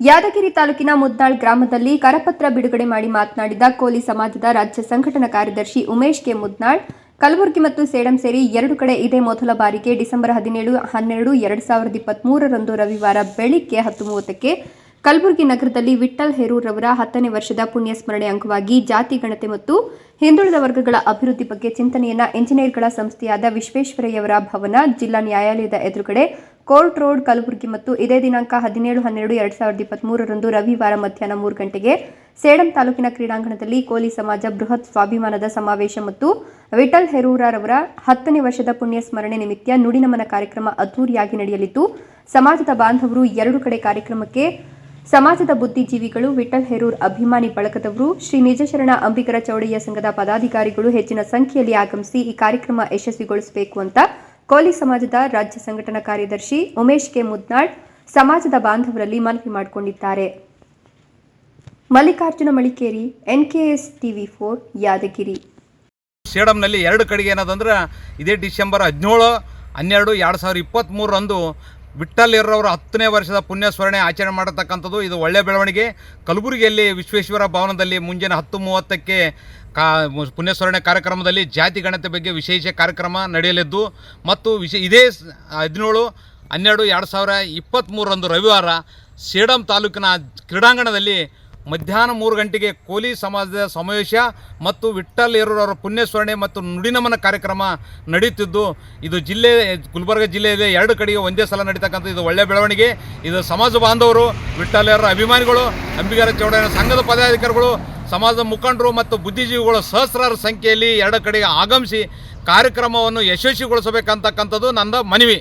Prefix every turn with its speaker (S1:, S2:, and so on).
S1: ಯಾದಗಿರಿ ತಾಲೂಕಿನ ಮುದ್ನಾಳ್ ಗ್ರಾಮದಲ್ಲಿ ಕರಪತ್ರ ಬಿಡುಗಡೆ ಮಾಡಿ ಮಾತನಾಡಿದ ಕೋಲಿ ಸಮಾಜದ ರಾಜ್ಯ ಸಂಘಟನಾ ಕಾರ್ಯದರ್ಶಿ ಉಮೇಶ್ ಕೆ ಮುದ್ನಾಳ್ ಕಲಬುರಗಿ ಮತ್ತು ಸೇಡಂ ಸೇರಿ ಎರಡು ಕಡೆ ಇದೇ ಮೊದಲ ಬಾರಿಗೆ ಡಿಸೆಂಬರ್ ಹದಿನೇಳು, ಹನ್ನೆರಡು, ಎರಡು ಸಾವಿರದ ಇಪ್ಪತ್ಮೂರರಂದು ರವಿವಾರ ಬೆಳಿಗ್ಗೆ ಹತ್ತು ಮೂವತ್ತಕ್ಕೆ ಕಲಬುರಗಿ ನಗರದಲ್ಲಿ ವಿಠ್ಠಲ್ ಹೇರೂರವರ ಹತ್ತನೇ ವರ್ಷದ ಪುಣ್ಯ ಸ್ಮರಣೆ ಅಂಗವಾಗಿ ಜಾತಿ, ಗಣತೆ ಮತ್ತು ಹಿಂದುಳಿದ ವರ್ಗಗಳ ಅಭಿವೃದ್ಧಿ ಬಗ್ಗೆ ಚಿಂತನೆಯನ್ನ ಇಂಜಿನಿಯರ್ಗಳ ಸಂಸ್ಥೆಯಾದ ವಿಶ್ವೇಶ್ವರಯ್ಯವರ ಭವನ ಜಿಲ್ಲಾ ನ್ಯಾಯಾಲಯದ ಎದುರುಗಡೆ ಕೋರ್ಟ್ ರೋಡ್, ಕಲಬುರಗಿ ಮತ್ತು ಇದೇ ದಿನಾಂಕ ಹದಿನೇಳು, ಹನ್ನೆರಡು, ಎರಡ್ ಸಾವಿರದ ಇಪ್ಪತ್ಮೂರರಂದು ರವಿವಾರ ಮಧ್ಯಾಹ್ನ ಮೂರು ಗಂಟೆಗೆ ಸೇಡಂ ತಾಲೂಕಿನ ಕ್ರೀಡಾಂಗಣದಲ್ಲಿ ಕೋಲಿ ಸಮಾಜ ಬೃಹತ್ ಸ್ವಾಭಿಮಾನದ ಸಮಾವೇಶ ಮತ್ತು ವಿಠಲ್ ಹೆರೂರರವರ ಹತ್ತನೇ ವರ್ಷದ ಪುಣ್ಯ ಸ್ಮರಣೆ ನಿಮಿತ್ತ ನುಡಿನಮನ ಕಾರ್ಯಕ್ರಮ ಅದ್ದೂರಿಯಾಗಿ ನಡೆಯಲಿದ್ದು, ಸಮಾಜದ ಬಾಂಧವರು ಎರಡು ಕಡೆ ಕಾರ್ಯಕ್ರಮಕ್ಕೆ ಸಮಾಜದ ಬುದ್ಧಿಜೀವಿಗಳು ವಿಠಲ್ ಹೆರೂರ್ ಅಭಿಮಾನಿ ಬಳಗದವರು, ಶ್ರೀ ನಿಜಶರಣ ಅಂಬಿಗರ ಚೌಡಯ್ಯ ಸಂಘದ ಪದಾಧಿಕಾರಿಗಳು ಹೆಚ್ಚಿನ ಸಂಖ್ಯೆಯಲ್ಲಿ ಆಗಮಿಸಿ ಈ ಕಾರ್ಯಕ್ರಮ ಯಶಸ್ವಿಗೊಳಿಸಬೇಕು ಅಂತ ಕೋಲಿ ಸಮಾಜದ ರಾಜ್ಯ ಸಂಘಟನಾ ಕಾರ್ಯದರ್ಶಿ ಉಮೇಶ್ ಕೆ. ಮುದ್ನಾಳ್ ಸಮಾಜದ ಬಾಂಧವರಲ್ಲಿ ಮನವಿ ಮಾಡಿಕೊಂಡಿದ್ದಾರೆ. Mallikarjuna Malikeri NKS TV four, Yadagiri.
S2: ಸೇಡಂನಲ್ಲಿ ಎರಡು ಕಡೆಗೆ ಏನದಂದ್ರೆ ಇದೇ ಡಿಸೆಂಬರ್ ಹದಿನೇಳು, ಹನ್ನೆರಡು, ಎರಡು ಸಾವಿರದ ಇಪ್ಪತ್ತ್ಮೂರರಂದು ವಿಠ್ಠಲ್ ಇರ್ರವರ ಹತ್ತನೇ ವರ್ಷದ ಪುಣ್ಯ ಸ್ಮರಣೆ ಆಚರಣೆ ಮಾಡತಕ್ಕಂಥದ್ದು ಇದು ಒಳ್ಳೆಯ ಬೆಳವಣಿಗೆ. ಕಲಬುರಗಿಯಲ್ಲಿ ವಿಶ್ವೇಶ್ವರ ಭವನದಲ್ಲಿ ಮುಂಜಾನೆ ಹತ್ತು ಮೂವತ್ತಕ್ಕೆ ಕಾ, ಪುಣ್ಯಸ್ಮರಣೆ ಕಾರ್ಯಕ್ರಮದಲ್ಲಿ ಜಾತಿ ಗಣತೆ ಬಗ್ಗೆ ವಿಶೇಷ ಕಾರ್ಯಕ್ರಮ ನಡೆಯಲಿದ್ದು ಮತ್ತು ವಿಶ, ಇದೇ ಹದಿನೇಳು, ಹನ್ನೆರಡು, ಎರಡು ಸಾವಿರ ಇಪ್ಪತ್ತ್ಮೂರರಂದು ರವಿವಾರ ಸೇಡಂ ತಾಲೂಕಿನ ಕ್ರೀಡಾಂಗಣದಲ್ಲಿ ಮಧ್ಯಾಹ್ನ ಮೂರು ಗಂಟೆಗೆ ಕೋಲಿ ಸಮಾಜದ ಸಮಾವೇಶ ಮತ್ತು ವಿಠ್ಠಲ್ ಏರೂರವರ ಪುಣ್ಯಸ್ಮರಣೆ ಮತ್ತು ನುಡಿನಮನ ಕಾರ್ಯಕ್ರಮ ನಡೆಯುತ್ತಿದ್ದು ಇದು ಜಿಲ್ಲೆ, ಗುಲ್ಬರ್ಗ ಜಿಲ್ಲೆಯಲ್ಲಿ ಎರಡು ಕಡೆಗೆ ಒಂದೇ ಸಲ ನಡೀತಕ್ಕಂಥ ಇದು ಒಳ್ಳೆಯ ಬೆಳವಣಿಗೆ. ಇದು ಸಮಾಜ ಬಾಂಧವರು ವಿಠ್ಠಲ್ ಏರೂರ ಅಭಿಮಾನಿಗಳು, ಅಂಬಿಗಾರ ಚೌಡಯ್ಯನ ಸಂಘದ ಪದಾಧಿಕಾರಿಗಳು, ಸಮಾಜದ ಮುಖಂಡರು ಮತ್ತು ಬುದ್ಧಿಜೀವಿಗಳು ಸಹಸ್ರಾರು ಸಂಖ್ಯೆಯಲ್ಲಿ ಎರಡು ಕಡೆಗೆ ಆಗಮಿಸಿ ಕಾರ್ಯಕ್ರಮವನ್ನು ಯಶಸ್ವಿಗೊಳಿಸಬೇಕಂತಕ್ಕಂಥದ್ದು ನನ್ನ ಮನವಿ.